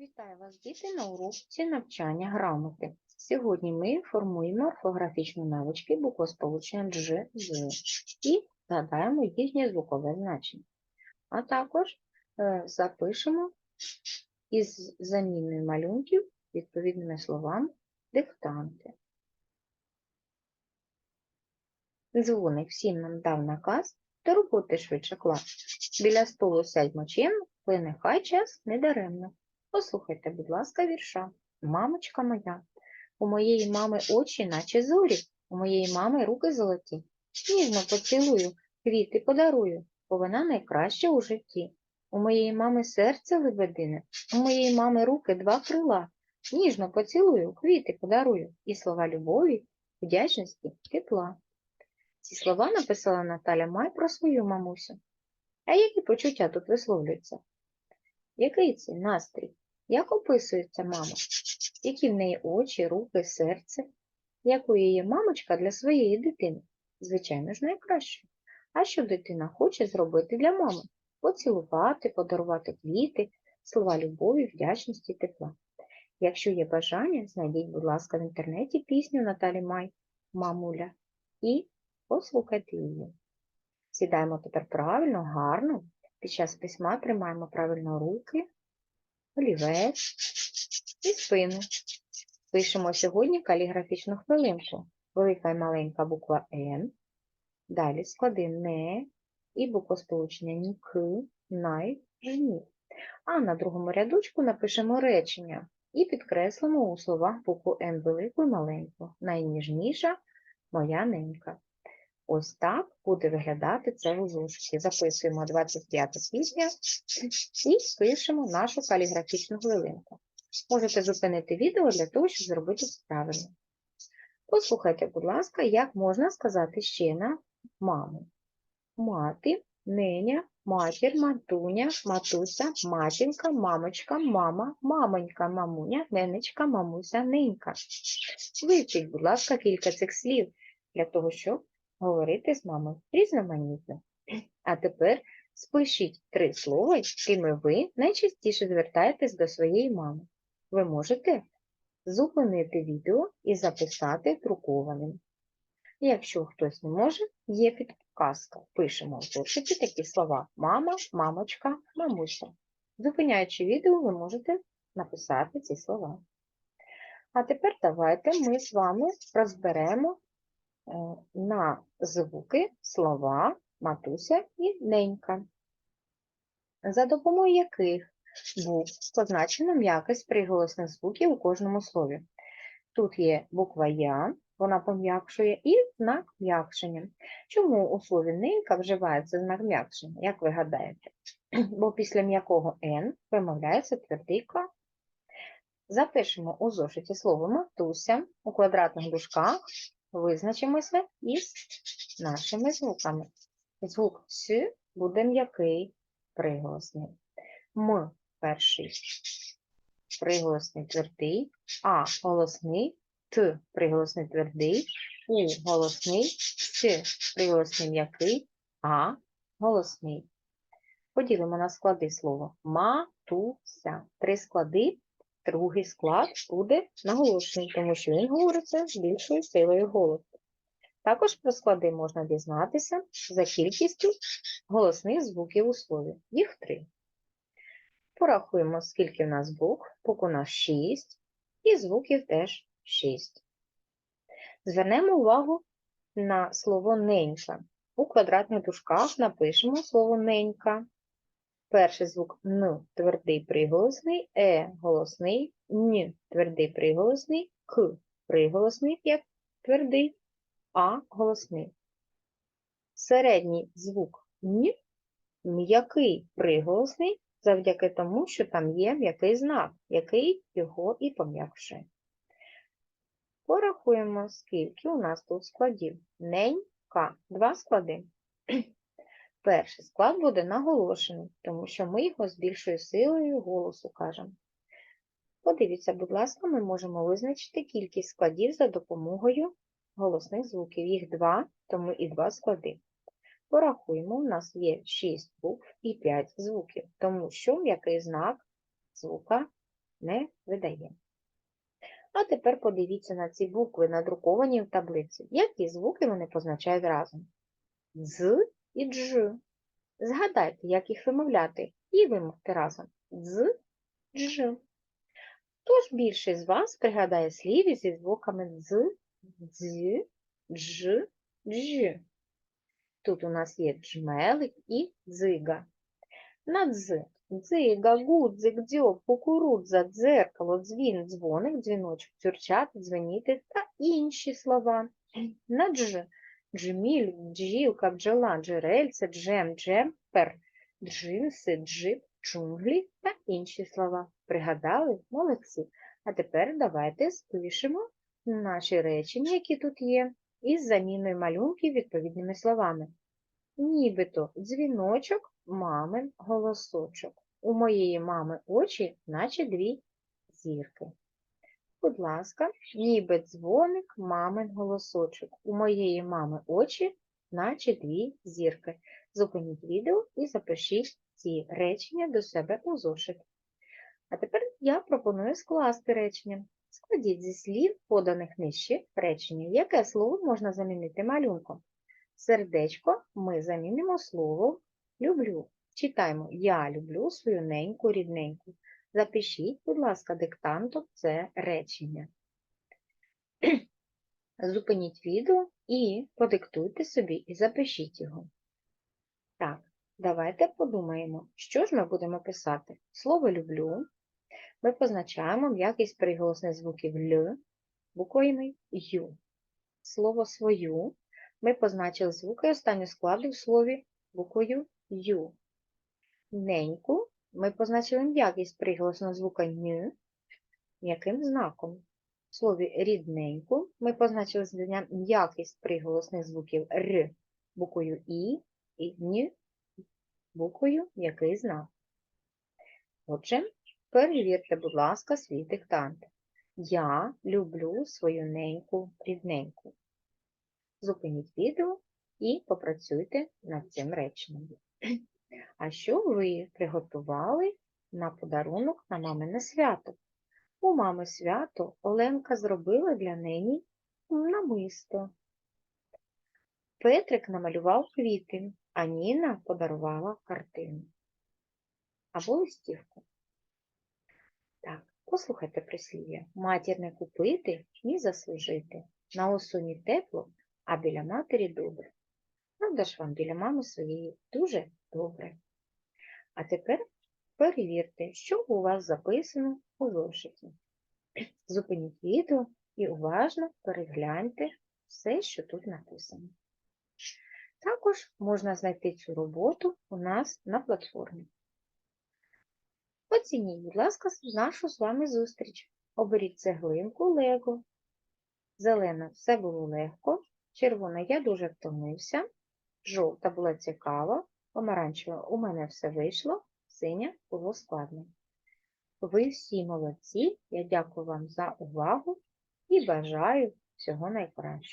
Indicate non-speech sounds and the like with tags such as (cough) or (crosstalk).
Вітаю вас, діти, на уроці навчання грамоти. Сьогодні ми формуємо орфографічні навички буквосполучення дж, з і згадаємо їхнє звукове значення. А також е, запишемо із заміною малюнків відповідними словами диктанти. Дзвоник всім нам дав наказ, до роботи швидше клас. Біля столу сядь мочем, ви нехай час не даремно. Послухайте, будь ласка, вірша. Мамочка моя, у моєї мами очі, наче зорі, у моєї мами руки золоті. Ніжно поцілую, квіти подарую, бо вона найкраща у житті. У моєї мами серце лебедине, у моєї мами руки два крила. Ніжно поцілую, квіти подарую, і слова любові, вдячності, тепла. Ці слова написала Наталя Май про свою мамусю. А які почуття тут висловлюються? Який це настрій? Як описується мама? Які в неї очі, руки, серце? Якою є мамочка для своєї дитини? Звичайно ж, найкраще. А що дитина хоче зробити для мами? Поцілувати, подарувати квіти, слова любові, вдячності, тепла. Якщо є бажання, знайдіть, будь ласка, в інтернеті пісню Наталі Май «Мамуля» і послухайте її. Сідаємо тепер правильно, гарно. Під час письма тримаємо правильно руки, олівець і спину. Пишемо сьогодні каліграфічну хвилинку. Велика і маленька буква Н. Далі склади не і буквосполучення ні к, най, ні. А на другому рядочку напишемо речення і підкреслимо у словах букву Н велику і маленьку. Найніжніша моя ненька. Ось так буде виглядати це зошиті. Записуємо 25 пісня і пишемо нашу каліграфічну хвилинку. Можете зупинити відео для того, щоб зробити це правильно. Послухайте, будь ласка, як можна сказати ще на маму. Мати, неня, матір, матуня, матуся, матінка, мамочка, мама, мамонька, мамуня, ненечка, мамуся, ненька. Вивчіть, будь ласка, кілька цих слів для того, щоб говорити з мамою різноманітно. А тепер спишіть три слова, якими ви найчастіше звертаєтесь до своєї мами. Ви можете зупинити відео і записати друкованим. Якщо хтось не може, є підказка. Пишемо в зошиті такі слова мама, мамочка, мамуся. Зупиняючи відео, ви можете написати ці слова. А тепер давайте ми з вами розберемо на звуки слова матуся і ненька, за допомогою яких букв позначено м'якість приголосних звуків у кожному слові. Тут є буква Я, вона пом'якшує, і знак м'якшення. Чому у слові ненька вживається знак м'якшення, як ви гадаєте? Бо після м'якого Н вимовляється твердий К. Запишемо у зошиті слово матуся у квадратних дужках, визначимося із нашими звуками. Звук С буде м'який приголосний. М перший приголосний твердий, А голосний, Т приголосний твердий, У голосний, С приголосний м'який, А голосний. Поділимо на склади слово матуся. Три склади, другий склад буде наголошений, тому що він говориться з більшою силою голосу. Також про склади можна дізнатися за кількістю голосних звуків у слові. Їх три. Порахуємо, скільки в нас букв. Букв у нас 6, і звуків теж 6. Звернемо увагу на слово ненька. У квадратних дужках напишемо слово ненька. Перший звук Н твердий приголосний, Е голосний, Н твердий приголосний, К приголосний як твердий, А голосний. Середній звук Н м'який приголосний завдяки тому, що там є м'який знак, який його і пом'якшує. Порахуємо, скільки у нас тут складів. Ненька. Два склади. Перший склад буде наголошений, тому що ми його з більшою силою голосу кажемо. Подивіться, будь ласка, ми можемо визначити кількість складів за допомогою голосних звуків. Їх два, тому і два склади. Порахуємо, у нас є 6 букв і 5 звуків, тому що м'який знак звука не видає. А тепер подивіться на ці букви, надруковані в таблиці. Які звуки вони позначають разом? З і дж. Згадайте, як їх вимовляти і вимовте разом. З, дж. Хто ж більше з вас пригадає слів зі звуками з, дз, дж, дж? Тут у нас є джмелик і дзига. На дз. Дзига, гудзик, дзьоб, кукурудза, дзеркало, дзвін, дзвоник, дзвіночок, дзюрчати, дзвеніти та інші слова. На дж. Джміль, бджілка, бджола, джерельце, джем, джемпер, джинси, джип, джунглі та інші слова. Пригадали? Молодці. А тепер давайте спишемо наші речення, які тут є, із заміною малюнків відповідними словами. Нібито дзвіночок, мамин голосочок. У моєї мами очі, наче дві зірки. Будь ласка, ніби дзвоник, мамин голосочок. У моєї мами очі, наче дві зірки. Зупиніть відео і запишіть ці речення до себе у зошит. А тепер я пропоную скласти речення. Складіть зі слів, поданих нижче речення, яке слово можна замінити малюнком. Сердечко ми замінимо слово люблю. Читаємо Я люблю свою неньку рідненьку. Запишіть, будь ласка, диктантом це речення. (clears throat) Зупиніть відео і подиктуйте собі і запишіть його. Так, давайте подумаємо, що ж ми будемо писати. Слово люблю ми позначаємо м'якість приголосних звуків Л буквами Ю. Слово свою ми позначили звуки останнього складу в слові буквою Ю. Неньку ми позначили м'якість приголосного звука Н м'яким знаком. В слові рідненьку ми позначили м'якість приголосних звуків Р буквою І і Н буквою м'який знак. Отже, перевірте, будь ласка, свій диктант. Я люблю свою неньку рідненьку. Зупиніть відео і попрацюйте над цим реченням. А що ви приготували на подарунок на мамине свято? У мами свято Оленка зробила для неї намисто. Петрик намалював квіти, а Ніна подарувала картину. Або листівку. Так, послухайте прислів'я. Матір не купити, ні заслужити. На осуні тепло, а біля матері добре. Правда ж вам біля мами своєї дуже добре. А тепер перевірте, що у вас записано у зошиті. Зупиніть відео і уважно перегляньте все, що тут написано. Також можна знайти цю роботу у нас на платформі. Оцініть, будь ласка, нашу з вами зустріч. Оберіть цеглинку Лего. Зелена все було легко, червона я дуже втомився, жовта була цікава, помаранчева у мене все вийшло, синя було складно. Ви всі молодці, я дякую вам за увагу і бажаю всього найкращого.